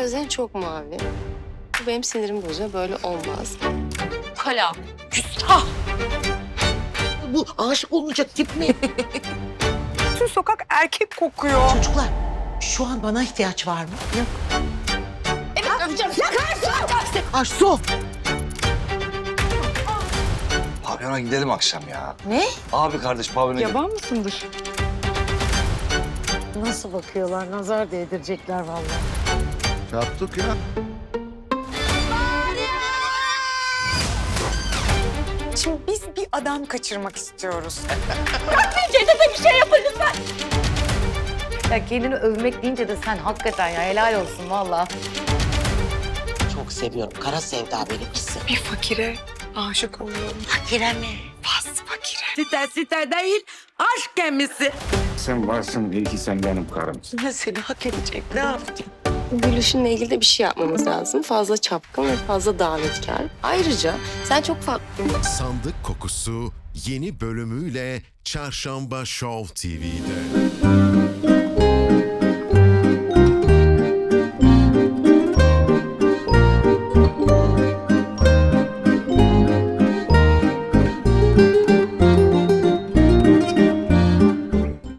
gözlerin çok mavi. Bu benim sinirimi bozuyor. Böyle olmaz. Kala. Küstah. Bu aşık olunacak tip mi? Bütün sokak erkek kokuyor. Çocuklar şu an bana ihtiyaç var mı? Yok. Arsu. Pavyona gidelim akşam ya. Ne? Abi kardeş pavyona gidelim. Yaban mısındır? Nasıl bakıyorlar? Nazar değdirecekler vallahi. Yaptık ya. Şimdi biz bir adam kaçırmak istiyoruz. Ya kendini övmek deyince de sen hakikaten ya helal olsun valla. Çok seviyorum. Kara sevda benimkisi. Bir fakire aşık oluyorum. Fakire mi? Bas fakire. Siter siter değil. Aşk gemisi. Sen varsın iyi ki sen benim karımsın. Ben seni hak edecek. Ne yapacağım? Gülüşünle ilgili de bir şey yapmamız lazım. Fazla çapkın ve fazla davetkar. Ayrıca sen çok farklı Sandık Kokusu yeni bölümüyle Çarşamba Show TV'de.